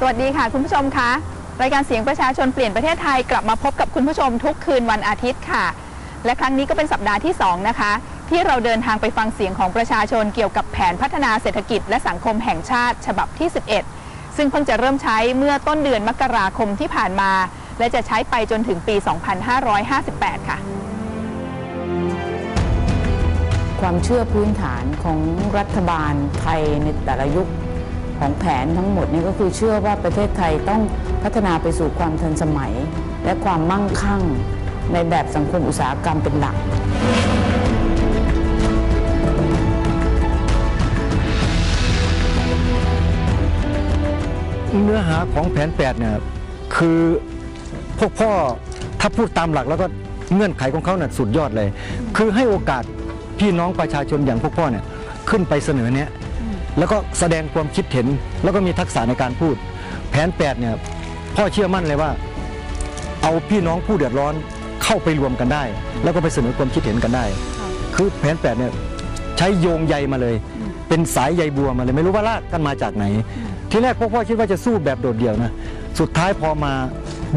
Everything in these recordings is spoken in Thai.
สวัสดีค่ะ คุณผู้ชมคะรายการเสียงประชาชนเปลี่ยนประเทศไทยกลับมาพบกับคุณผู้ชมทุกคืนวันอาทิตย์ค่ะ และครั้งนี้ก็เป็นสัปดาห์ที่ 2 นะคะ ที่เราเดินทางไปฟังเสียงของประชาชนเกี่ยวกับแผนพัฒนาเศรษฐกิจและสังคมแห่งชาติ ฉบับที่ 11 ซึ่งเพิ่งจะเริ่มใช้เมื่อต้นเดือนมกราคมที่ผ่านมา และจะใช้ไปจนถึงปี 2558 ค่ะ ความเชื่อพื้นฐานของรัฐบาลไทยในแต่ละยุค ของแผนทั้งหมดนี้ก็คือเชื่อว่าประเทศไทยต้องพัฒนาไปสู่ความทันสมัย และความมั่งคั่งในแบบสังคมอุตสาหกรรมเป็นหลัก เนื้อหาของแผน8เนี่ยคือพวกพ่อถ้าพูดตามหลักแล้วก็เงื่อนไขของเขาเนี่ยสุดยอดเลย คือให้โอกาสพี่น้องประชาชนอย่างพวกพ่อเนี่ยขึ้นไปเสนอเนี่ย แล้วก็แสดงความคิดเห็น แล้วก็มีทักษะในการพูด แผน8เนี่ยพ่อเชื่อมั่นเลยว่า เอาพี่น้องผู้เดือดร้อนเข้าไปรวมกันได้ แล้วก็ไปเสนอความคิดเห็นกันได้ คือแผน8เนี่ยใช้โยงใยมาเลย เป็นสายใยบัวมาเลยไม่รู้ว่าลากกันมาจากไหน ทีแรกพวกพ่อคิดว่าจะสู้แบบโดดเดี่ยวนะสุดท้ายพอมา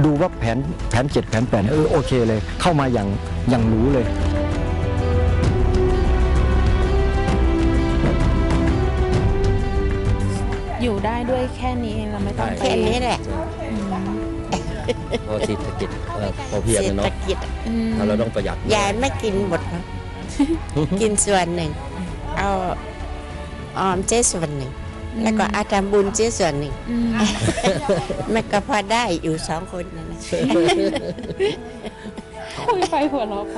ดูว่าแผนแผนเจ็ดแผนแปดเนี่ยเออโอเคเลย เข้ามาอย่างอย่างรู้เลย อยู่ได้ด้วยแค่นี้เองเราไม่ต้องใช่ไป แค่นี้แหละเพราะเศรษฐกิจเอ่อพอเพียงเศรอะษฐเนาะกิจอะอืมถ้าเราต้องประหยัดยายไม่กินหมดนะกินส่วนหนึ่ง เอาออมเจ๊ส่วนหนึ่ง แล้วก็อาทำบุญเจ๊ส่วนหนึ่งอืมมันก็พอได้อยู่สองคนนั่นแหละคุยไปหัวเราะไป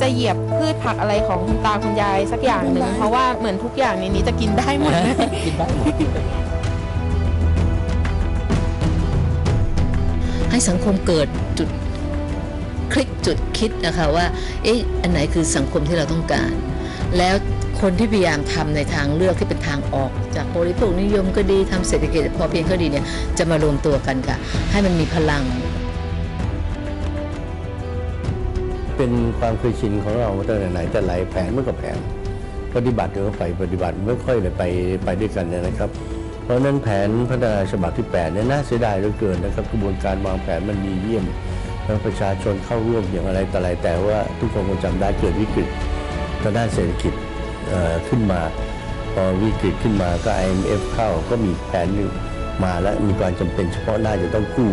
จะเหยียบพืชผักอะไรของคุณตาคุณยายสักอย่างหนึ่งเพราะว่าเหมือนทุกอย่างในนี้จะกินได้หมดเลยกินได้หมดให้สังคมเกิดจุดคลิกจุดคิดนะคะว่า เอ๊ะ อันไหนคือสังคมที่เราต้องการ แล้วคนที่พยายามทำในทางเลือกที่เป็นทางออก จากบริโภคนิยมก็ดีทำเศรษฐกิจพอเพียงก็ดีเนี่ยจะมารวมตัวกันค่ะ ให้มันมีพลัง เป็นความเคยชินของเราตั้งแต่ไหนแต่ไรแผนมันก็แผน ปฏิบัติก็ไปปฏิบัติไม่ค่อยเลยไปไปด้วยกันนะครับ เพราะฉะนั้นแผนพัฒนาฉบับที่8เนี่ยน่าเสียดายเหลือเกินนะครับ กระบวนการวางแผนมันดีเยี่ยมแล้วประชาชนเข้าร่วมอย่างอะไรแต่อะไรแต่ว่าทุกคนคงจำได้เกิดวิกฤตทางด้านเศรษฐกิจขึ้นมาพอวิกฤตขึ้นมาก็ IMF เข้าก็มีแผนหนึ่งมาแล้วมีความจำเป็นเฉพาะหน้าจะต้องกู้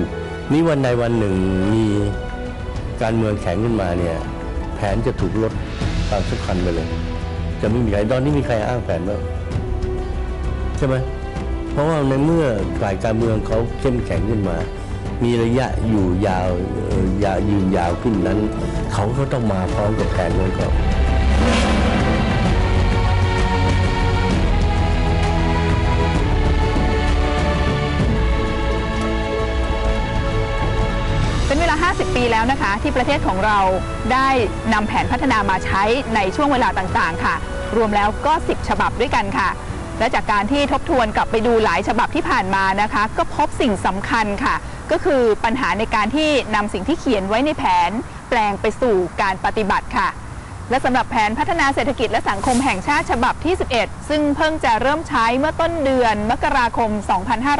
นี่วันใดวันหนึ่งมี การเมืองแข็งขึ้นมาเนี่ยแผนจะถูกลดความสำคัญไปเลย จะไม่มีใครตอนนี้มีใครอ้างแผนบ้างใช่ไหมเพราะว่าในเมื่อฝ่ายการเมืองเขาเข้มแข็งขึ้นมา มีระยะอยู่ยาวอยาวยืนยาวขึ้นนั้น เขาก็ต้องมาพร้อมกับแผนนั้นก่อน แล้วนะคะที่ประเทศของเราได้นำแผนพัฒนามาใช้ในช่วงเวลาต่างๆ ค่ะ รวมแล้วก็ 10 ฉบับด้วยกันค่ะ และจากการที่ทบทวนกลับไปดูหลายฉบับที่ผ่านมานะคะ ก็พบสิ่งสำคัญค่ะ ก็คือปัญหาในการที่นำสิ่งที่เขียนไว้ในแผน แปลงไปสู่การปฏิบัติค่ะและสำหรับแผนพัฒนาเศรษฐกิจและสังคมแห่งชาติฉบับที่ 11 ซึ่งเพิ่งจะเริ่มใช้เมื่อต้นเดือนมกราคม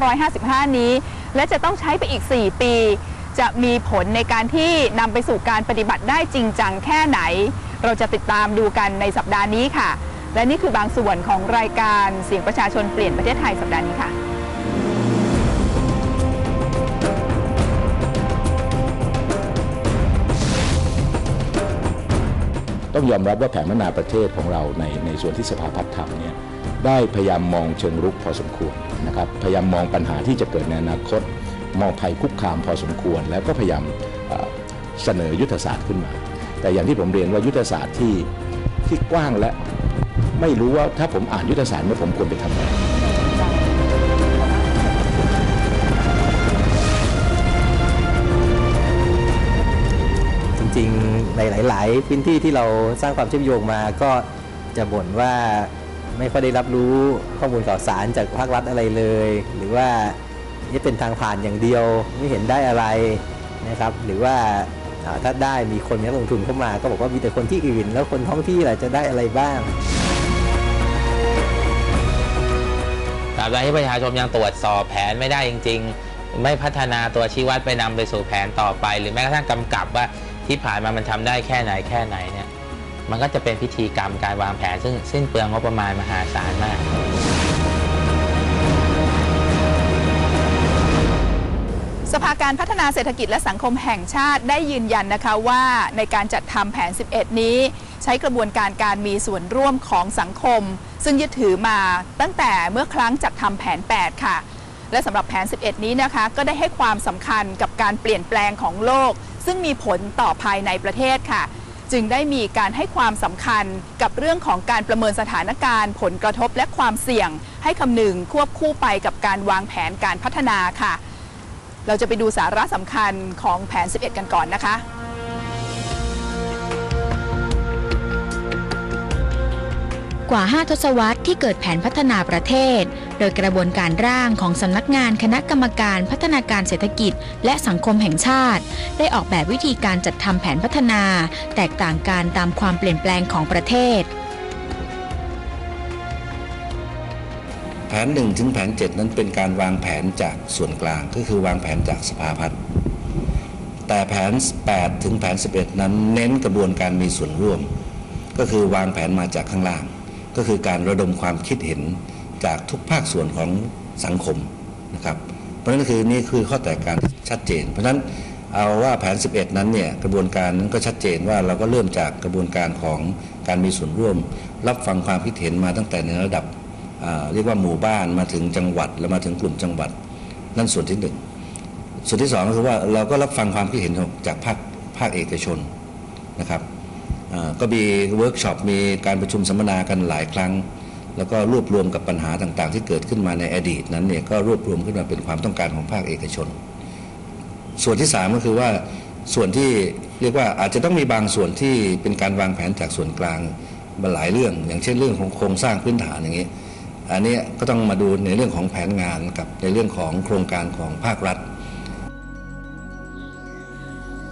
2555 นี้ และจะต้องใช้ไปอีก 4 ปี จะมีผลในการที่นำไปสู่การปฏิบัติได้จริงจังแค่ไหน เราจะติดตามดูกันในสัปดาห์นี้ค่ะ และนี่คือบางส่วนของรายการเสียงประชาชนเปลี่ยนประเทศไทยสัปดาห์นี้ค่ะต้องยอมรับว่าแผนพัฒนาประเทศของเราในในส่วนที่สภาพัฒน์ทำเนี่ยได้พยายามมองเชิงรุกพอสมควรนะครับพยายามมองปัญหาที่จะเกิดในอนาคต มองภัยคุกคามพอสมควร แล้วก็พยายามเสนอยุทธศาสตร์ขึ้นมา แต่อย่างที่ผมเรียนว่ายุทธศาสตร์ที่ที่กว้างและไม่รู้ว่าถ้าผมอ่านยุทธศาสตร์เนี่ยผมควรไปทำอะไรจริงๆในหลาย ๆ พื้นที่ที่เราสร้างความเชื่อมโยงมาก็จะบ่นว่าไม่ค่อยได้รับรู้ข้อมูลข่าวสารจากภาครัฐอะไรเลย หรือว่า นี่เป็นทางผ่านอย่างเดียวไม่เห็นได้อะไรนะครับ หรือว่าถ้าได้มีคนมีนักลงทุนเข้ามาก็บอกว่ามีแต่คนที่อื่น แล้วคนท้องที่ล่ะจะได้อะไรบ้างตราบใดที่ประชาชนยังตรวจสอบแผนไม่ได้จริง ๆ ไม่พัฒนาตัวชี้วัดไปนำไปสู่แผนต่อไป หรือแม้กระทั่งกำกับว่าที่ผ่านมามันทำได้แค่ไหนแค่ไหนเนี่ยมันก็จะเป็นพิธีกรรมการวางแผนซึ่งสิ้นเปลืองงบประมาณมหาศาลมาก สภาการพัฒนาเศรษฐกิจและสังคมแห่งชาติได้ยืนยันนะคะว่าในการจัดทำแผน 11 นี้ ใช้กระบวนการการมีส่วนร่วมของสังคม ซึ่งยึดถือมาตั้งแต่เมื่อครั้งจัดทำแผน 8 ค่ะ และสำหรับแผน 11 นี้นะคะ ก็ได้ให้ความสำคัญกับการเปลี่ยนแปลงของโลก ซึ่งมีผลต่อภายในประเทศค่ะ จึงได้มีการให้ความสำคัญกับเรื่องของการประเมินสถานการณ์ ผลกระทบและความเสี่ยง ให้คำนึงควบคู่ไปกับการวางแผนการพัฒนาค่ะ เราจะไปดูสาระสำคัญของแผน 11 กันก่อนนะคะ กว่า 5 ทศวรรษที่เกิดแผนพัฒนาประเทศ โดยกระบวนการร่างของสำนักงานคณะกรรมการพัฒนาการเศรษฐกิจ และสังคมแห่งชาติ ได้ออกแบบวิธีการจัดทำแผนพัฒนา แตกต่างกันตามความเปลี่ยนแปลงของประเทศ แผน 1 ถึงแผน 7 นั้นเป็นการวางแผนจากส่วนกลางก็คือวางแผนจากสภาพัฒน์แต่แผน 8 ถึงแผน 11 นั้นเน้นกระบวนการมีส่วนร่วม ก็คือวางแผนมาจากข้างล่าง ก็คือการระดมความคิดเห็นจากทุกภาคส่วนของสังคมนะครับเพราะนั้นคือนี่คือข้อแตกต่างที่ชัดเจน เพราะฉะนั้นเอาว่าแผน 11 นั้นเนี่ยกระบวนการนั้นก็ชัดเจนว่าเราก็เริ่มจากกระบวนการของการมีส่วนร่วม รับฟังความคิดเห็นมาตั้งแต่ในระดับ เรียกว่าหมู่บ้านมาถึงจังหวัด แล้วมาถึงกลุ่มจังหวัด นั่นส่วนที่หนึ่งส่วนที่สองก็คือว่าเราก็รับฟังความคิดเห็นจากภาคภาคเอกชนนะครับก็มีเวิร์กช็อปมีการประชุมสัมมนากันหลายครั้ง แล้วก็รวบรวมกับปัญหาต่างๆ ที่เกิดขึ้นมาในอดีตนั้นเนี่ยก็รวบรวมขึ้นมาเป็นความต้องการของภาคเอกชน ส่วนที่สามก็คือว่าส่วนที่เรียกว่าอาจจะต้องมีบางส่วนที่เป็นการวางแผนจากส่วนกลางมาหลายเรื่อง อย่างเช่นเรื่องของโครงสร้างพื้นฐานอย่างนี้ อันนี้ก็ต้องมาดูในเรื่องของแผนงานกับในเรื่องของโครงการของภาครัฐ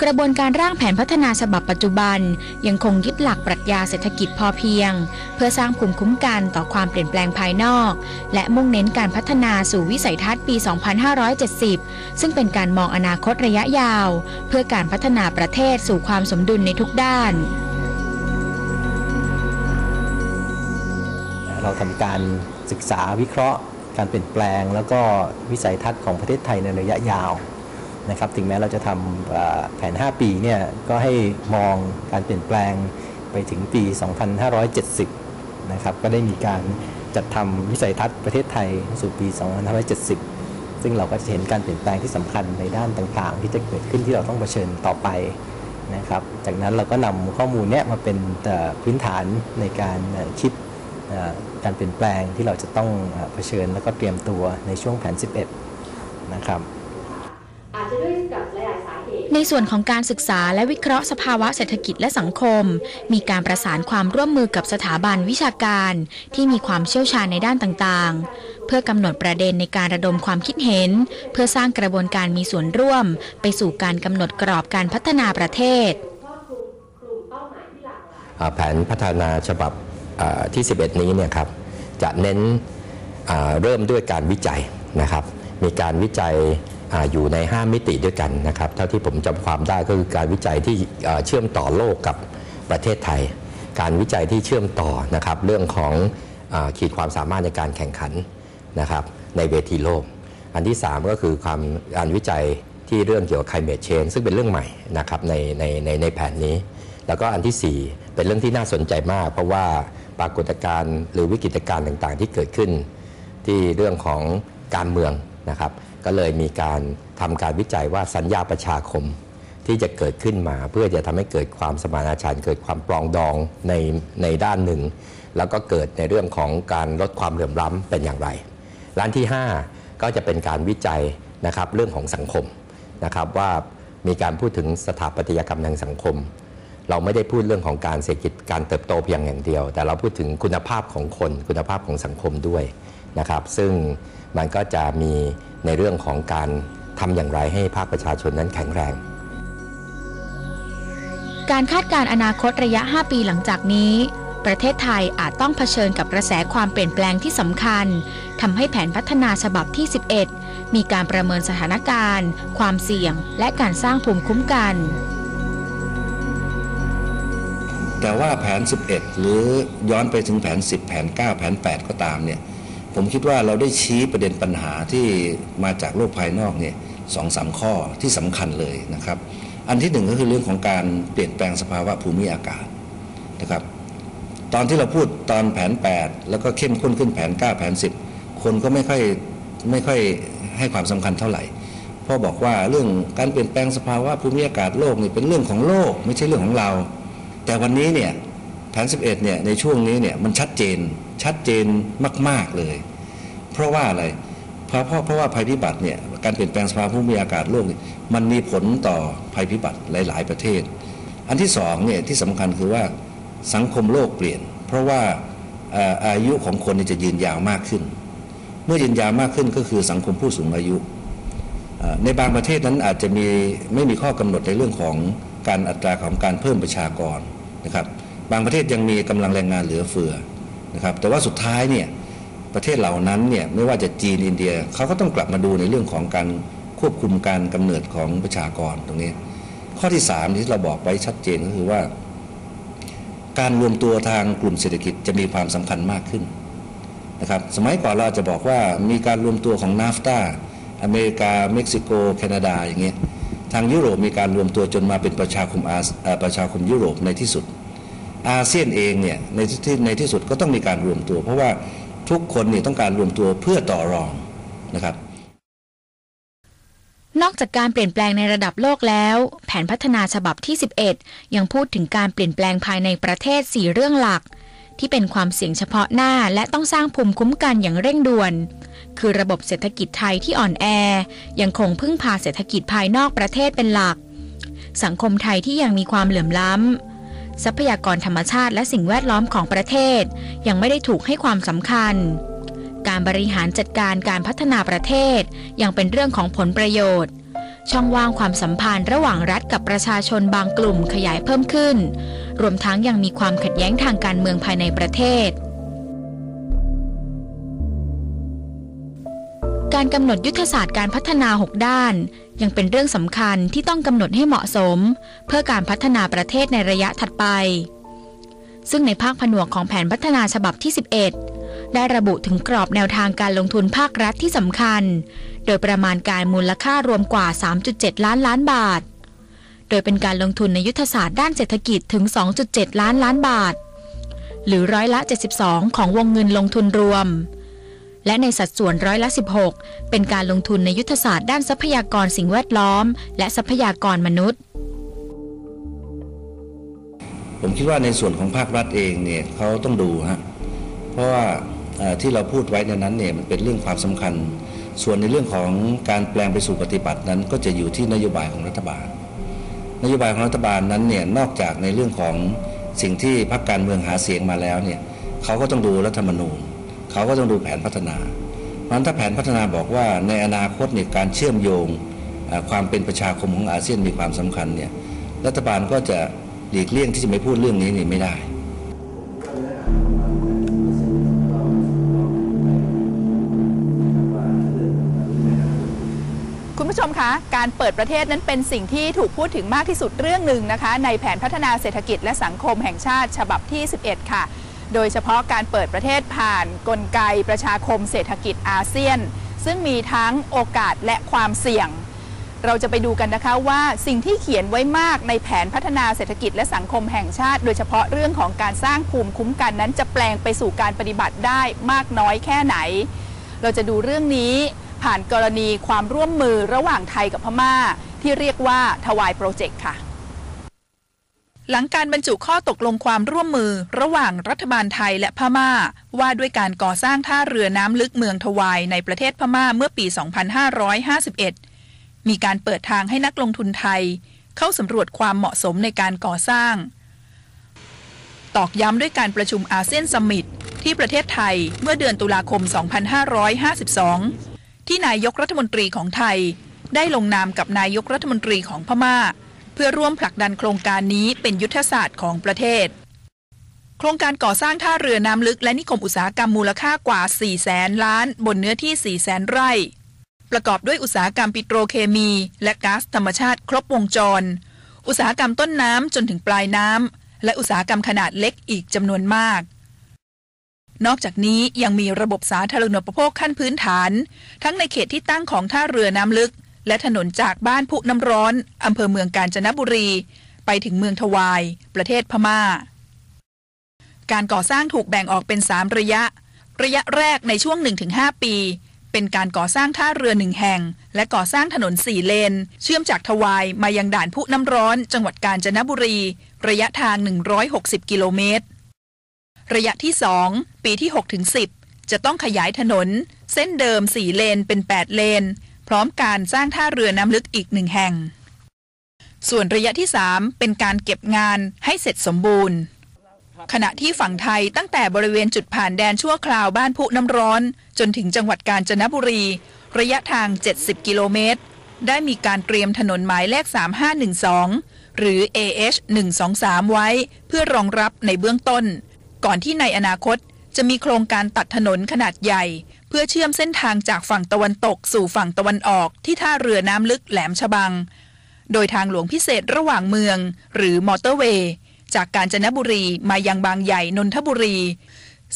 กระบวนการร่างแผนพัฒนาฉบับปัจจุบัน ยังคงยึดหลักปรัชญาเศรษฐกิจพอเพียง เพื่อสร้างภูมิคุ้มกันต่อความเปลี่ยนแปลงภายนอก และมุ่งเน้นการพัฒนาสู่วิสัยทัศน์ปี 2570 ซึ่งเป็นการมองอนาคตระยะยาว เพื่อการพัฒนาประเทศสู่ความสมดุลในทุกด้าน ทำการศึกษาวิเคราะห์ การเปลี่ยนแปลง แล้วก็วิสัยทัศน์ของประเทศไทยในระยะยาวนะครับถึงแม้เราจะทำแผน 5 ปีเนี่ยก็ให้มองการเปลี่ยนแปลงไปถึงปี 2570 นะครับก็ได้มีการจัดทำวิสัยทัศน์ประเทศไทยสู่ปี 2570 ซึ่งเราก็จะเห็นการเปลี่ยนแปลงที่สำคัญในด้านต่างๆ ที่จะเกิดขึ้นที่เราต้องเผชิญต่อไปนะครับ จากนั้นเราก็นำข้อมูลเนี้ยมาเป็นพื้นฐานในการคิด การเปลี่ยนแปลงที่เราจะต้องเอ่อเผชิญแล้วก็เตรียมตัวในช่วงแผน 11 นะครับในส่วนของการศึกษาและวิเคราะห์สภาวะเศรษฐกิจและสังคม มีการประสานความร่วมมือกับสถาบันวิชาการ ที่มีความเชี่ยวชาญในด้านต่างๆ เพื่อกำหนดประเด็นในการระดมความคิดเห็น เพื่อสร้างกระบวนการมีส่วนร่วม ไปสู่การกำหนดกรอบการพัฒนาประเทศอ่าแผนพัฒนาฉบับอ่า ที่ 11 นี้เนี่ยครับจะเน้นเริ่มด้วยการวิจัยนะครับ มีการวิจัยอยู่ใน 5 มิติด้วยกันนะครับ เท่าที่ผมจำความได้ก็คือการวิจัยที่เชื่อมต่อโลกกับประเทศไทย การวิจัยที่เชื่อมต่อนะครับเรื่องของอขีดความสามารถในการแข่งขันนะครับในเวทีโลก อันที่ 3 ก็คือความการวิจัยที่เรื่องเกี่ยวกับ climate change ซึ่งเป็นเรื่องใหม่นะครับในในในในแผนนี้ แล้วก็อันทีสี่4 เป็นเรื่องที่น่าสนใจมาก เพราะว่า ปรากฏการณ์หรือวิกฤตการณ์ต่างๆ ที่เกิดขึ้น ที่เรื่องของการเมืองนะครับ ก็เลยมีการทำการวิจัยว่าสัญญาประชาคมที่จะเกิดขึ้นมา เพื่อจะทำให้เกิดความสมานฉันท์เกิดความปรองดองในในด้านหนึ่ง แล้วก็เกิดในเรื่องของการลดความเหลื่อมล้ำเป็นอย่างไรร้านที่ 5 ก็จะเป็นการวิจัยนะครับเรื่องของสังคมนะครับว่ามีการพูดถึงสถาปัตยกรรมทางสังคม เราไม่ได้พูดเรื่องของการเศรษฐกิจการเติบโตเพียงอย่างเดียว แต่เราพูดถึงคุณภาพของคน คุณภาพของสังคมด้วยนะครับ ซึ่งมันก็จะมีในเรื่องของการทำอย่างไรให้ภาคประชาชนนั้นแข็งแรง การคาดการณ์อนาคตระยะ 5 ปีหลังจากนี้ ประเทศไทยอาจต้องเผชิญกับกระแสความเปลี่ยนแปลงที่สำคัญทำให้แผนพัฒนาฉบับที่ 11 มีการประเมินสถานการณ์ ความเสี่ยง และการสร้างภูมิคุ้มกัน แต่ว่าแผน 11 หรือย้อนไปถึงแผน 10 แผน 9 แผน 8 ก็ตามเนี่ยผมคิดว่าเราได้ชี้ประเด็นปัญหาที่มาจากโลกภายนอกเนี่ยสองสามข้อที่สำคัญเลยนะครับ อันที่หนึ่งก็คือเรื่องของการเปลี่ยนแปลงสภาวะภูมิอากาศนะครับ ตอนที่เราพูดตอนแผน 8 แล้วก็เข้มข้นขึ้นแผน 9 แผน 10 คนก็ไม่ค่อยไม่ค่อยให้ความสำคัญเท่าไหร่พราะบอกว่าเรื่องการเปลี่ยนแปลงสภาวะภูมิอากาศโลกนี่เป็นเรื่องของโลก ไม่ใช่เรื่องของเรา แต่วันนี้เนี่ยแผน 11เนี่ยในช่วงนี้เนี่ยมันชัดเจนชัดเจนมาก ๆเลย เพราะว่าอะไรเพราะเพราะเพราะว่าภัยพิบัติเนี่ยการเปลี่ยนแปลงสภาพภูมิอากาศโลกนี่มันมีผลต่อภัยพิบัติหลาย ๆ ประเทศ อันที่สองเนี่ยที่สำคัญคือว่าสังคมโลกเปลี่ยน เพราะว่าอายุของคนจะยืนยาวมากขึ้น เมื่อยืนยาวมากขึ้นก็คือสังคมผู้สูงอายุในบางประเทศนั้นอาจจะมีไม่มีข้อกำหนดในเรื่องของการอัตราของการเพิ่มประชากร นะครับบางประเทศยังมีกำลังแรงงานเหลือเฟือนะครับแต่ว่าสุดท้ายเนี่ยประเทศเหล่านั้นเนี่ยไม่ว่าจะจีนอินเดียเขาก็ต้องกลับมาดูในเรื่องของการควบคุมการกำเนิดของประชากรตรงนี้ ข้อที่สามที่เราบอกไว้ชัดเจนก็คือว่า การรวมตัวทางกลุ่มเศรษฐกิจจะมีความสำคัญมากขึ้นนะครับสมัยก่อนเราจะบอกว่ามีการรวมตัวของนาฟตาอเมริกาเม็กซิโก แคนาดาอย่างเงี้ยทางยุโรปมีการรวมตัวจนมาเป็นประชาคมอาประชาคมยุโรปในที่สุด อาเซียนเองเนี่ยในที่ในที่สุดก็ต้องมีการรวมตัว เพราะว่าทุกคนเนี่ยต้องการรวมตัวเพื่อต่อรองนะครับนอกจากการเปลี่ยนแปลงในระดับโลกแล้ว แผนพัฒนาฉบับที่ 11 ยังพูดถึงการเปลี่ยนแปลงภายในประเทศ 4 เรื่องหลัก ที่เป็นความเสี่ยงเฉพาะหน้าและต้องสร้างภูมิคุ้มกันอย่างเร่งด่วน คือระบบเศรษฐกิจไทยที่อ่อนแอ ยังคงพึ่งพาเศรษฐกิจภายนอกประเทศเป็นหลัก สังคมไทยที่ยังมีความเหลื่อมล้ำ ทรัพยากรธรรมชาติและสิ่งแวดล้อมของประเทศ ยังไม่ได้ถูกให้ความสำคัญ การบริหารจัดการการพัฒนาประเทศ ยังเป็นเรื่องของผลประโยชน์ ช่องว่างความสัมพันธ์ระหว่างรัฐกับประชาชนบางกลุ่มขยายเพิ่มขึ้น รวมทั้งยังมีความขัดแย้งทางการเมืองภายในประเทศ การกำหนดยุทธศาสตร์การพัฒนา 6 ด้าน ยังเป็นเรื่องสำคัญที่ต้องกำหนดให้เหมาะสม เพื่อการพัฒนาประเทศในระยะถัดไป ซึ่งในภาคผนวกของแผนพัฒนาฉบับที่ 11 ได้ระบุถึงกรอบแนวทางการลงทุนภาครัฐที่สำคัญ โดยประมาณการมูลค่ารวมกว่า 3.7 ล้านล้านบาท โดยเป็นการลงทุนในยุทธศาสตร์ด้านเศรษฐกิจถึง 2.7 ล้านล้านบาท หรือร้อยละ 72 ของวงเงินลงทุนรวม และในสัดส่วนร้อยละ 16 เป็นการลงทุนในยุทธศาสตร์ด้านทรัพยากรสิ่งแวดล้อม และทรัพยากรมนุษย์ ผมคิดว่าในส่วนของภาครัฐเองเนี่ยเขาต้องดูฮะเพราะว่าที่เราพูดไว้ในนั้นเนี่ยมันเป็นเรื่องความสำคัญ ส่วนในเรื่องของการแปลงไปสู่ปฏิบัตินั้น ก็จะอยู่ที่นโยบายของรัฐบาล นโยบายของรัฐบาลนั้นเนี่ยนอกจากในเรื่องของสิ่งที่พรรคการเมืองหาเสียงมาแล้วเนี่ยเขาก็ต้องดูรัฐธรรมนูญ เขาก็ต้องดูแผนพัฒนาเพราะฉะนั้นถ้าแผนพัฒนาบอกว่าในอนาคตเนี่ยการเชื่อมโยงความเป็นประชาคมของอาเซียนมีความสำคัญเนี่ยรัฐบาลก็จะหลีกเลี่ยงที่จะไม่พูดเรื่องนี้นี่ไม่ได้คุณผู้ชมคะ การเปิดประเทศนั้นเป็นสิ่งที่ถูกพูดถึงมากที่สุดเรื่องหนึ่งนะคะ ในแผนพัฒนาเศรษฐกิจและสังคมแห่งชาติฉบับที่ 11 ค่ะ โดยเฉพาะการเปิดประเทศผ่านนกลไกประชาคมเศรษฐกิจอาเซียน ซึ่งมีทั้งโอกาสและความเสี่ยง เราจะไปดูกันนะคะว่าสิ่งที่เขียนไว้มากในแผนพัฒนาเศรษฐกิจและสังคมแห่งชาติ โดยเฉพาะเรื่องของการสร้างภูมิคุ้มกันนั้น จะแปลงไปสู่การปฏิบัติได้มากน้อยแค่ไหน เราจะดูเรื่องนี้ผ่านกรณีความร่วมมือระหว่างไทยกับพม่า ที่เรียกว่าทวายโปรเจกต์ค่ะ หลังการบรรจุข้อตกลงความร่วมมือระหว่างรัฐบาลไทยและพม่า ว่าด้วยการก่อสร้างท่าเรือน้ำลึกเมืองทวายในประเทศพม่าเมื่อปี 2551 มีการเปิดทางให้นักลงทุนไทย เข้าสำรวจความเหมาะสมในการก่อสร้าง ตอกย้ำด้วยการประชุมอาเซียนสมิตที่ประเทศไทยเมื่อเดือนตุลาคม 2552 ที่นายกรัฐมนตรีของไทย ได้ลงนามกับนายกรัฐมนตรีของพม่า เพื่อร่วมผลักดันโครงการนี้เป็นยุทธศาสตร์ของประเทศ โครงการก่อสร้างท่าเรือน้ำลึกและนิคมอุตสาหกรรมมูลค่ากว่า 4 แสนล้าน บนเนื้อที่ 4 แสนไร่ ประกอบด้วยอุตสาหกรรมปิโตรเคมี และก๊าซธรรมชาติครบวงจร อุตสาหกรรมต้นน้ำจนถึงปลายน้ำและอุตสาหกรรมขนาดเล็กอีกจำนวนมากนอกจากนี้ยังมีระบบสาธารณูปโภคขั้นพื้นฐาน ทั้งในเขตที่ตั้งของท่าเรือน้ำลึก และถนนจากบ้านพุน้ำร้อนอำเภอเมืองกาญจนบุรี ไปถึงเมืองทวาย ประเทศพม่า การก่อสร้างถูกแบ่งออกเป็น 3 ระยะ ระยะแรกในช่วง 1-5 ปี เป็นการก่อสร้างท่าเรือหนึ่งแห่ง และก่อสร้างถนน4เลน เชื่อมจากทวายมายังด่านพุน้ำร้อน จังหวัดกาญจนบุรี ระยะทาง 160 กิโลเมตร ระยะที่ 2 ปีที่ 6-10 จะต้องขยายถนน เส้นเดิม 4 เลนเป็น 8 เลน พร้อมการสร้างท่าเรือน้ำลึกอีกหนึ่งแห่ง ส่วนระยะที่ 3 เป็นการเก็บงานให้เสร็จสมบูรณ์ ขณะที่ฝั่งไทยตั้งแต่บริเวณจุดผ่านแดนชั่วคราวบ้านพุน้ำร้อน จนถึงจังหวัดกาญจนบุรี ระยะทาง 70 กิโลเมตร ได้มีการเตรียมถนนหมายเลข 3512 หรือ AH 123 ไว้ เพื่อรองรับในเบื้องต้น ก่อนที่ในอนาคตจะมีโครงการตัดถนนขนาดใหญ่ พื่อเชื่อมเส้นทางจากฝั่งตะวันตกสู่ฝั่งตะวันออกที่ท่าเรือน้ำลึกแหลมฉบัง โดยทางหลวงพิเศษระหว่างเมือง หรือมอเตอร์เวย์จากกาญจนบุรีมายังบางใหญ่นนทบุรี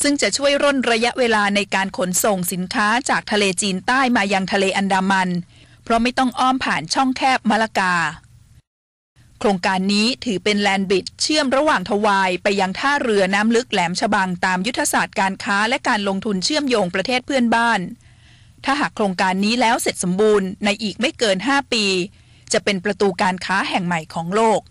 ซึ่งจะช่วยร่นระยะเวลาในการขนส่งสินค้าจากทะเลจีนใต้มายังทะเลอันดามัน เพราะไม่ต้องอ้อมผ่านช่องแคบมะละกา โครงการนี้ถือเป็นแลนด์บิดเชื่อมระหว่างทวายไปยังท่าเรือน้ำลึกแหลมฉบังตามยุทธศาสตร์การค้าและการลงทุนเชื่อมโยงประเทศเพื่อนบ้าน ถ้าหากโครงการนี้แล้วเสร็จสมบูรณ์ในอีกไม่เกิน 5 ปี จะเป็นประตูการค้าแห่งใหม่ของโลก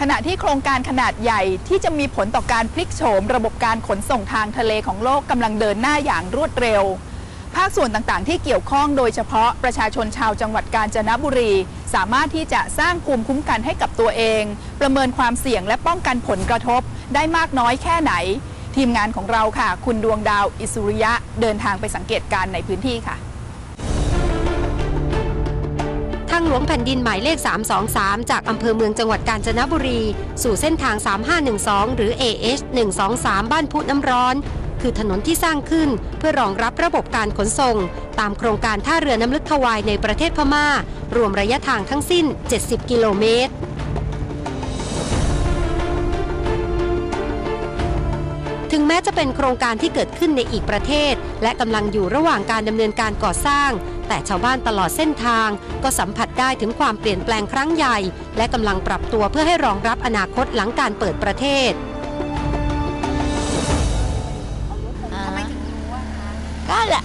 ขณะที่โครงการขนาดใหญ่ที่จะมีผลต่อการพลิกโฉมระบบการขนส่งทางทะเลของโลกกำลังเดินหน้าอย่างรวดเร็ว ภาคส่วนต่างๆ ที่เกี่ยวข้องโดยเฉพาะประชาชนชาวจังหวัดกาญจนบุรี สามารถที่จะสร้างภูมิคุ้มกันให้กับตัวเอง ประเมินความเสี่ยงและป้องกันผลกระทบได้มากน้อยแค่ไหน ทีมงานของเราค่ะ คุณดวงดาวอิสุริยะเดินทางไปสังเกตการณ์ในพื้นที่ค่ะทางหลวงแผ่นดินหมายเลข 323 จากอำเภอเมืองจังหวัดกาญจนบุรี สู่เส้นทาง 3512 หรือ AH 123 บ้านพุน้ำร้อน คือถนนที่สร้างขึ้นเพื่อรองรับระบบการขนส่ง ตามโครงการท่าเรือน้ำลึกทวายในประเทศพม่า รวมระยะทางทั้งสิ้น 70 กิโลเมตรถึงแม้จะเป็นโครงการที่เกิดขึ้นในอีกประเทศ และกำลังอยู่ระหว่างการดำเนินการก่อสร้าง แต่ชาวบ้านตลอดเส้นทาง ก็สัมผัสได้ถึงความเปลี่ยนแปลงครั้งใหญ่ และกำลังปรับตัวเพื่อให้รองรับอนาคตหลังการเปิดประเทศ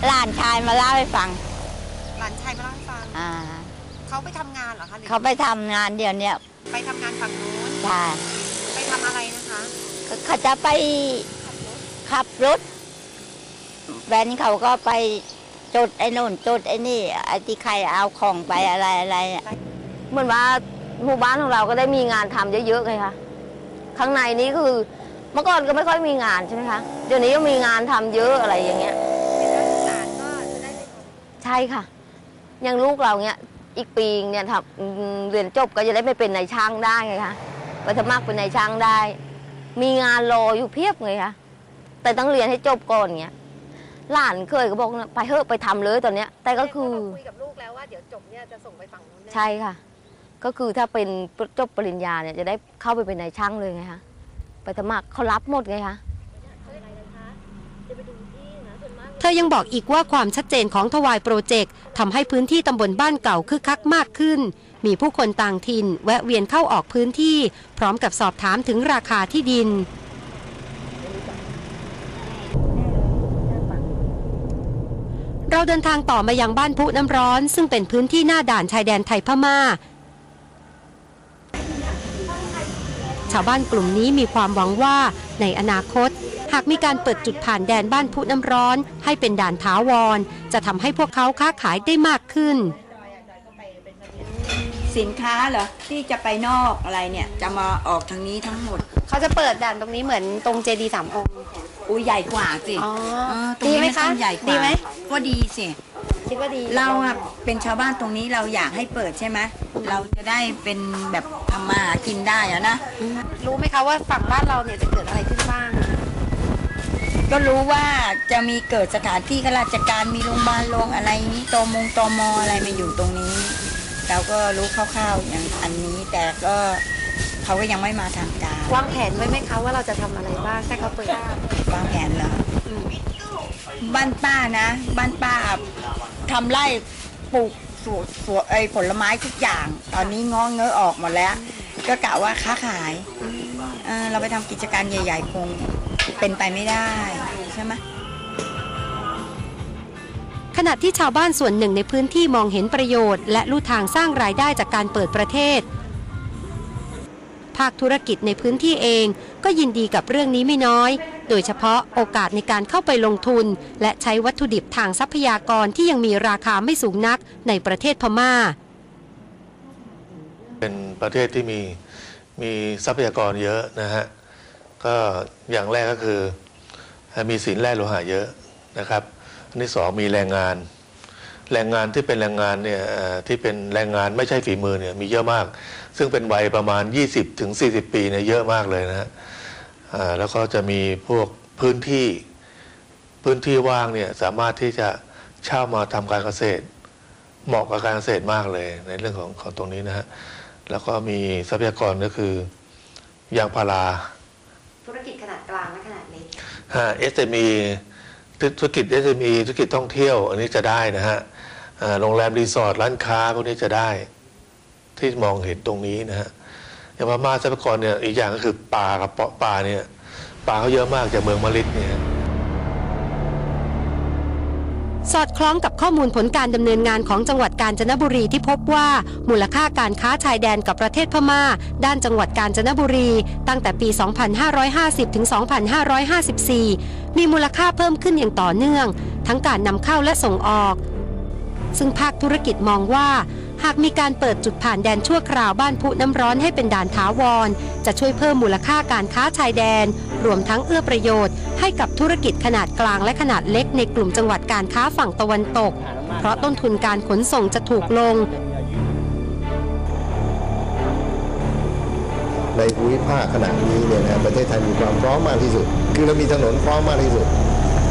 หลานชายมาเล่าให้ฟังหลานชายมาเล่าให้ฟังอ่าเขาไปทำงานเหรอคะหรือเขาไปทำงานเดี๋ยวเนี้ยไปทำงานฝั่งนู้นใช่ไปทำอะไรนะคะเขาจะไปขับรถแฟนเขาก็ไปจุดไอ้นู่นจุดไอ้นี่ไอ้ที่ใครเอาของไปอะไรอะไรอะเหมือนว่าหมู่บ้านของเราก็ได้มีงานทำเยอะๆเลยค่ะ ข้างในนี้คือเมื่อก่อนก็ไม่ค่อยมีงานใช่ไหมคะ เดี๋ยวนี้ก็มีงานทำเยอะอะไรอย่างเงี้ย ใช่ค่ะ อย่างลูกเราเนี้ยอีกปีเนี่ยทำอืมเรียนจบก็จะได้ไปเป็นนายช่างได้ไงคะไปสมัครเป็นนายช่างได้ มีงานรออยู่เพียบเลยค่ะ แต่ต้องเรียนให้จบก่อนเงี้ยหลานเคยก็บอกนะไปเถอะไปทำเลยตอนเนี้ย แต่ก็คือคุยกับลูกแล้วว่าเดี๋ยวจบเนี่ยจะส่งไปฝั่งนู้นแน่ใช่ค่ะ ก็คือถ้าเป็นจบปริญญาเนี่ยจะได้เข้าไปเป็นนายช่างเลยไงคะไปสมัครเขารับหมดไงคะ เธอยังบอกอีกว่าความชัดเจนของทวายโปรเจกต์ทำให้พื้นที่ตำบลบ้านเก่าคึกคักมากขึ้น มีผู้คนต่างถิ่น แวะเวียนเข้าออกพื้นที่ พร้อมกับสอบถามถึงราคาที่ดิน เราเดินทางต่อมายังบ้านพุน้ำร้อน ซึ่งเป็นพื้นที่หน้าด่านชายแดนไทยพม่า ชาวบ้านกลุ่มนี้มีความหวังว่าในอนาคต หากมีการเปิดจุดผ่านแดนบ้านพุน้ำร้อน ให้เป็นด่านถาวร จะทำให้พวกเขาค้าขายได้มากขึ้น สินค้าเหรอที่จะไปนอกอะไรเนี่ยจะมาออกทางนี้ทั้งหมดเขาจะเปิดด่านตรงนี้เหมือนตรงเจดีสามองค์ อุ้ยใหญ่กว่าสิอ๋อเออตรงนี้ดีไหมคะนต้องใหญ่กว่าดีไหม ก็ดีสิ คิดว่าดี เราอะเป็นชาวบ้านตรงนี้เราอยากให้เปิดใช่ไหมเราจะได้เป็นแบบทำมาหากินได้อะนะ รู้ไหมคะว่าฝั่งบ้านเราเนี่ยจะเกิดอะไรขึ้นบ้าง ก็รู้ว่าจะมีเกิดสถานที่ข้าราชการมีโรงพยาบาลโรงอะไรนี้ตมงตมอะไรมาอยู่ตรงนี้ เราก็รู้คร่าวๆอย่างอันนี้แต่ก็เขาก็ยังไม่มาทางการวางแผนไว้ไหมคะว่าเราจะทำอะไรบ้างถ้าเขาเปิดวางแผนเหรออบ้านป้านะบ้านป้าทำไร่ปลูกสวนสวนไอ้ผลไม้ทุกอย่าง ตอนนี้ง้อเงอะออกหมดแล้ว ก็กะว่าค้าขายเออเราไปทำกิจการใหญ่ ๆ คง เป็นไปไม่ได้ใช่ไหมขณะที่ชาวบ้านส่วนหนึ่งในพื้นที่มองเห็นประโยชน์ และลู่ทางสร้างรายได้จากการเปิดประเทศ ภาคธุรกิจในพื้นที่เองก็ยินดีกับเรื่องนี้ไม่น้อย โดยเฉพาะโอกาสในการเข้าไปลงทุน และใช้วัตถุดิบทางทรัพยากรที่ยังมีราคาไม่สูงนักในประเทศพม่า เป็นประเทศที่มีมีทรัพยากรเยอะนะฮะ ก็อย่างแรกก็คือมีสินแร่โลหะเยอะนะครับอันที่สองมีแรงงาน แรงงานที่เป็นแรงงานเนี่ยที่เป็นแรงงานไม่ใช่ฝีมือเนี่ยมีเยอะมาก ซึ่งเป็นวัยประมาณ 20ถึง40ปีเนี่ยเยอะมากเลยนะฮะแล้วก็จะมีพวกพื้นที่พื้นที่ว่างเนี่ยสามารถที่จะเช่ามาทำการเกษตร เหมาะกับการเกษตรมากเลยในเรื่องของของตรงนี้นะฮะแล้วก็มีทรัพยากรก็คือยางพารา เอสเอ็มอีธุรกิจ SME ธุรกิจท่องเที่ยว อันนี้จะได้นะฮะโรงแรมรีสอร์ทร้านค้าพวกนี้จะได้ที่มองเห็นตรงนี้นะฮะอย่างพม่าทรัพยากรเนี่ยอีกอย่างก็คือป่ากระเปาะปลาเนี่ยป่าเขาเยอะมากจากเมืองมะลิดเนี่ย สอดคล้องกับข้อมูลผลการดำเนินงานของจังหวัดกาญจนบุรีที่พบว่ามูลค่าการค้าชายแดนกับประเทศพม่า ด้านจังหวัดกาญจนบุรี ตั้งแต่ปี 2550 ถึง 2554 มีมูลค่าเพิ่มขึ้นอย่างต่อเนื่อง ทั้งการนำเข้าและส่งออก ซึ่งภาคธุรกิจมองว่า หากมีการเปิดจุดผ่านแดนชั่วคราวบ้านพุน้ำร้อนให้เป็นด่านถาวร จะช่วยเพิ่มมูลค่าการค้าชายแดน รวมทั้งเอื้อประโยชน์ ให้กับธุรกิจขนาดกลางและขนาดเล็กในกลุ่มจังหวัดการค้าฝั่งตะวันตก เพราะต้นทุนการขนส่งจะถูกลง ในภูมิภาคขณะนี้เนี่ยนะประเทศไทยมีความพร้อมมากที่สุด คือเรามีถนนพร้อมมากที่สุด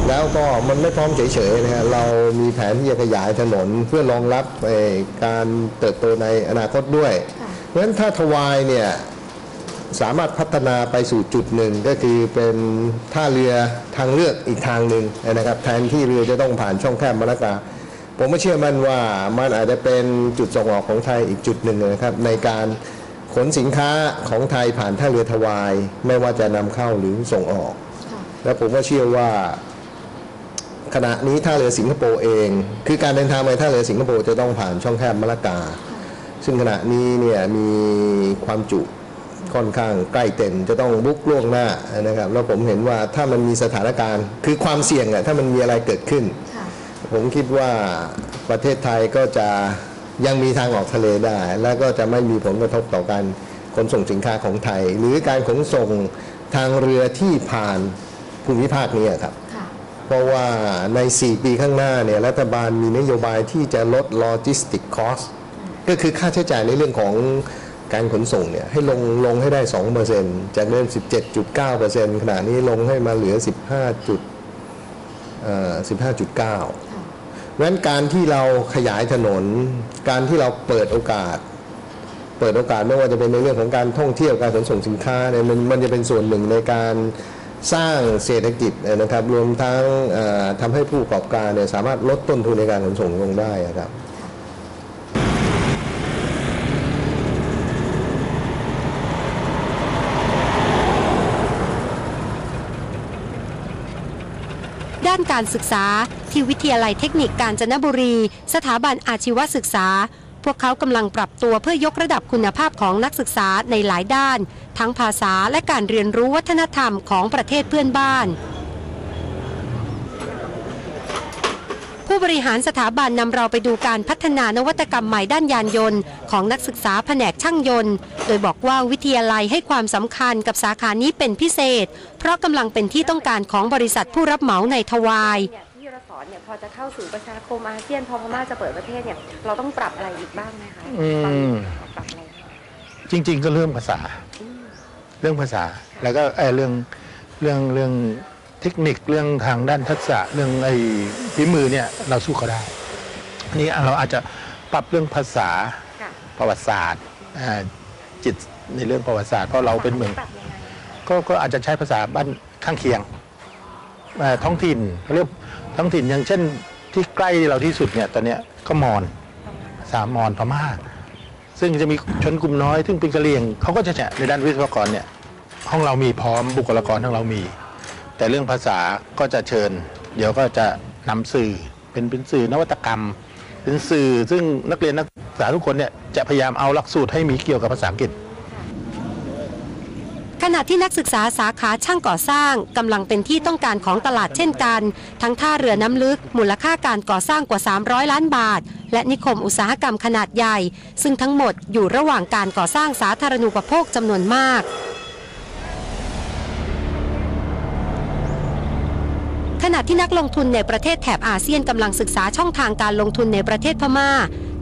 แล้วก็มันไม่พร้อมเฉยๆนะฮะเรามีแผนที่จะขยายถนนเพื่อรองรับเอ่อการเติบโตในอนาคตด้วย เพราะฉะนั้นถ้าทวายเนี่ยสามารถพัฒนาไปสู่จุดหนึ่งก็คือเป็นท่าเรือทางเลือกอีกทางหนึ่งนะครับแทนที่เรือจะต้องผ่านช่องแคบมะละกาผมก็เชื่อมั่นว่ามันอาจจะเป็นจุดส่งออกของไทยอีกจุดหนึ่งนะครับ ในการขนสินค้าของไทยผ่านท่าเรือทวาย ไม่ว่าจะนำเข้าหรือส่งออก แล้วผมก็เชื่อว่า ขณะนี้ท่าเรือสิงคโปร์เอง คือการเดินทางไปท่าเรือสิงคโปร์จะต้องผ่านช่องแคบมะละกา ซึ่งขณะนี้เนี่ยมีความจุค่อนข้างใกล้เต็มจะต้องบุกล่วงหน้านะครับแล้วผมเห็นว่าถ้ามันมีสถานการณ์ คือความเสี่ยงอะถ้ามันมีอะไรเกิดขึ้น ผมคิดว่าประเทศไทยก็จะยังมีทางออกทะเลได้ แล้วก็จะไม่มีผลกระทบต่อการขนส่งสินค้าของไทย หรือการขนส่งทางเรือที่ผ่านภูมิภาคนี้ครับ เพราะว่าใน 4 ปีข้างหน้าเนี่ยรัฐบาลมีนโยบายที่จะลด logistic cost ก็คือค่าใช้จ่ายในเรื่องของการขนส่งเนี่ยให้ลงลงให้ได้ 2%จากเดิม 17.9%ขณะนี้ลงให้มาเหลือ 15จุดเอ่อ15.9เพราะฉะนั้นการที่เราขยายถนน การที่เราเปิดโอกาส เปิดโอกาสไม่ว่าจะเป็นในเรื่องของการท่องเที่ยวการขนส่งสินค้าเนี่ยมันมันจะเป็นส่วนหนึ่งในการ สร้างเศรษฐกิจนะครับ รวมทั้งเอ่อทำให้ผู้ประกอบการเนี่ยสามารถลดต้นทุนในการขนส่งลงได้อะครับด้านการศึกษาที่วิทยาลัยเทคนิคกาญจนบุรี สถาบันอาชีวศึกษา พวกเขากำลังปรับตัวเพื่อยกระดับคุณภาพของนักศึกษาในหลายด้าน ทั้งภาษาและการเรียนรู้วัฒนธรรมของประเทศเพื่อนบ้าน ผู้บริหารสถาบันนำเราไปดูการพัฒนานวัตกรรมใหม่ด้านยานยนต์ ของนักศึกษาแผนกช่างยนต์ โดยบอกว่าวิทยาลัยให้ความสำคัญกับสาขานี้เป็นพิเศษ เพราะกำลังเป็นที่ต้องการของบริษัทผู้รับเหมาในทวายอนเนี่ยพอจะเข้าสู่ประชาคมอาเซียนพอพม่าจะเปิดประเทศเนี่ยเราต้องปรับอะไรอีกบ้างไหมคะอืมปรับอะไรจริง ๆ ก็เรื่องภาษา เรื่องภาษา แล้วก็ไอ้เรื่องเรื่องเรื่องเทคนิคเรื่องทางด้านทักษะเรื่องไอ้ฝีมือเนี่ยเราสู้เขาได้อันนี้เราอาจจะปรับเรื่องภาษาค่ะประวัติศาสตร์อ่าจิตในเรื่องประวัติศาสตร์เพราะเราเป็นเมืองก็ก็อาจจะใช้ภาษาบ้านข้างเคียงอ่าท้องถิ่นเขาเรียกท้องถิ่นอย่างเช่นที่ใกล้เราที่สุดเนี่ยตอนเนี้ยก็มอญภาษามอญพม่า ซึ่งจะมีชนกลุ่มน้อย ซึ่งเป็นกะเหรี่ยงเขาก็จะแฉะในด้านวิศวกรเนี่ยห้องเรามีพร้อมบุคลากรทั้งเรามี แต่เรื่องภาษาก็จะเชิญ เดี๋ยวก็จะนำสื่อเป็นเป็นสื่อนวัตกรรม เป็นสื่อซึ่งนักเรียนนักศึกษาทุกคนเนี่ยจะพยายามเอาหลักสูตรให้มีเกี่ยวกับภาษาอังกฤษ ขณะที่นักศึกษาสาขาช่างก่อสร้างกำลังเป็นที่ต้องการของตลาดเช่นกัน ทั้งท่าเรือน้ำลึก มูลค่าการก่อสร้างกว่า 300 ล้านบาท และนิคมอุตสาหกรรมขนาดใหญ่ ซึ่งทั้งหมดอยู่ระหว่างการก่อสร้างสาธารณูปโภคจำนวนมากขณะที่นักลงทุนในประเทศแถบอาเซียนกำลังศึกษาช่องทางการลงทุนในประเทศพม่า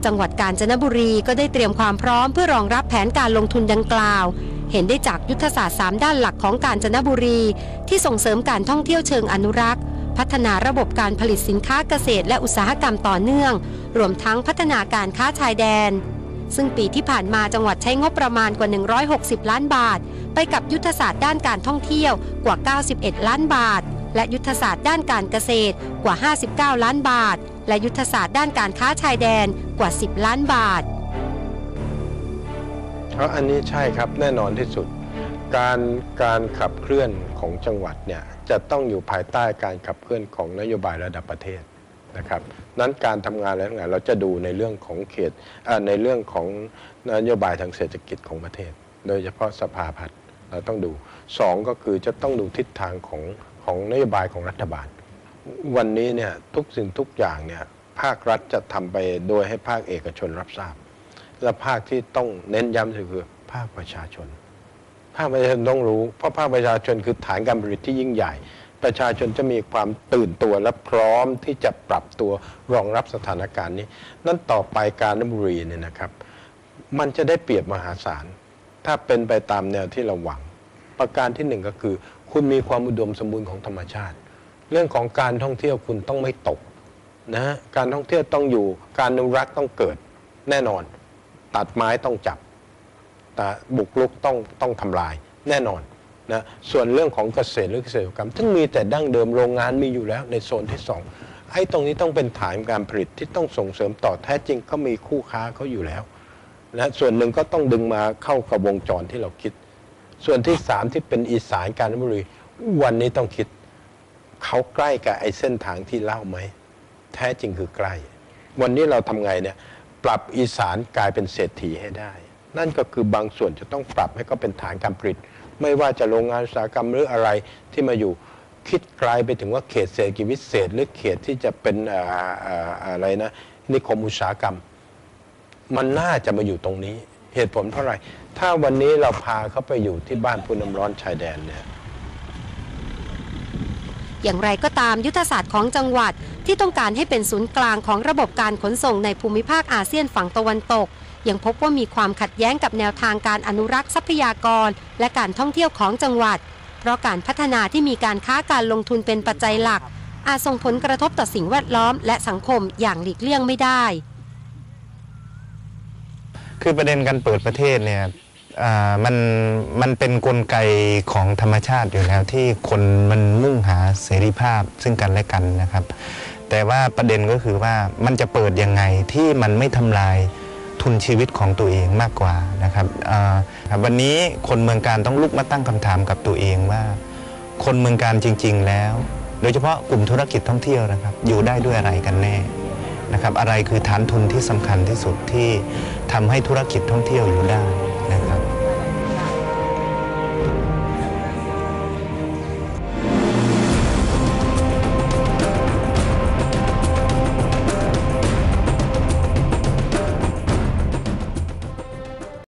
จังหวัดกาญจนบุรีก็ได้เตรียมความพร้อมเพื่อรองรับแผนการลงทุนดังกล่าว เห็นได้จากยุทธศาสตร์ 3 ด้านหลักของกาญจนบุรี ที่ส่งเสริมการท่องเที่ยวเชิงอนุรักษ์ พัฒนาระบบการผลิตสินค้าเกษตรและอุตสาหกรรมต่อเนื่อง รวมทั้งพัฒนาการค้าชายแดน ซึ่งปีที่ผ่านมาจังหวัดใช้งบประมาณกว่า 160 ล้านบาท ไปกับยุทธศาสตร์ด้านการท่องเที่ยวกว่า 91 ล้านบาท และยุทธศาสตร์ด้านการเกษตรกว่า 59 ล้านบาท และยุทธศาสตร์ด้านการค้าชายแดนกว่า 10 ล้านบาท เพราะอันนี้ใช่ครับแน่นอนที่สุด การการขับเคลื่อนของจังหวัดเนี่ยจะต้องอยู่ภายใต้การขับเคลื่อนของนโยบายระดับประเทศนะครับนั้นการทำงานอะไรทั้งหลายเราจะดูในเรื่องของเขตในเรื่องของนโยบายทางเศรษฐกิจของประเทศ โดยเฉพาะสภาพัฒน์เราต้องดูสองก็คือจะต้องดูทิศทางของของนโยบายของรัฐบาล วันนี้เนี่ยทุกสิ่งทุกอย่างเนี่ยภาครัฐจะทำไปโดยให้ภาคเอกชนรับทราบ และภาคที่ต้องเน้นย้ำคือภาคประชาชน ภาคประชาชนต้องรู้ เพราะภาคประชาชนคือฐานการผลิตที่ยิ่งใหญ่ ประชาชนจะมีความตื่นตัวและพร้อมที่จะปรับตัวรองรับสถานการณ์นี้ นั่นต่อไปการนบุรีเนี่ยนะครับ มันจะได้เปรียบมหาศาล ถ้าเป็นไปตามแนวที่เราหวัง ประการที่หนึ่งก็คือ คุณมีความอุดมสมบูรณ์ของธรรมชาติ เรื่องของการท่องเที่ยวคุณต้องไม่ตกนะการท่องเที่ยวต้องอยู่การอนุรักษ์ต้องเกิดแน่นอน ตัดไม้ต้องจับบุกรุกต้องต้องทำลายแน่นอนนะส่วนเรื่องของเกษตรหรือเกษตรกรรมซึ่งมีแต่ดั้งเดิมโรงงานมีอยู่แล้วในโซนที่สองไอ้ตรงนี้ต้องเป็นฐานการผลิตที่ต้องส่งเสริมต่อแท้จริงก็มีคู่ค้าเขาอยู่แล้วนะส่วนหนึ่งก็ต้องดึงมาเข้ากับวงจรที่เราคิด ส่วนที่สามที่เป็นอีสานการบุรีวันนี้ต้องคิดเขาใกล้กับไอ้เส้นทางที่เล่าไหมแท้จริงคือใกล้ วันนี้เราทำไงเนี่ย ปรับอีสานกลายเป็นเศรษฐีให้ได้ นั่นก็คือบางส่วนจะต้องปรับให้ก็เป็นฐานการผลิต ไม่ว่าจะโรงงานอุตสาหกรรมหรืออะไรที่มาอยู่คิดไกลไปถึงว่าเขตเศรษฐกิจพิเศษหรือเขตที่จะเป็นออะไรนะนิคมอุตสาหกรรม มันน่าจะมาอยู่ตรงนี้ เหตุผลเพราะอะไร ถ้าวันนี้เราพาเขาไปอยู่ที่บ้านผู้น้ำร้อนชายแดนเนี่ย อย่างไรก็ตามยุทธศาสตร์ของจังหวัดที่ต้องการให้เป็นศูนย์กลางของระบบการขนส่งในภูมิภาคอาเซียนฝั่งตะวันตก ยังพบว่ามีความขัดแย้งกับแนวทางการอนุรักษ์ทรัพยากร และการท่องเที่ยวของจังหวัด เพราะการพัฒนาที่มีการค้าการลงทุนเป็นปัจจัยหลัก อาจส่งผลกระทบต่อสิ่งแวดล้อม และสังคมอย่างหลีกเลี่ยงไม่ได้ คือประเด็นการเปิดประเทศเนี่ย มันมันเป็นนกลไกของธรรมชาติอยู่แล้วที่คนมันมุ่งหาเสรีภาพซึ่งกันและกันนะครับ แต่ว่าประเด็นก็คือว่ามันจะเปิดยังไงที่มันไม่ทำลายทุนชีวิตของตัวเองมากกว่านะครับวันนี้คนเมืองการต้องลุกมาตั้งคำถามกับตัวเองว่า คนเมืองการจริง ๆ แล้ว โดยเฉพาะกลุ่มธุรกิจท่องเที่ยวนะครับ อยู่ได้ด้วยอะไรกันแน่นะครับอะไรคือฐานทุนที่สำคัญที่สุดที่ทำให้ธุรกิจท่องเที่ยวอยู่ได้นะครับ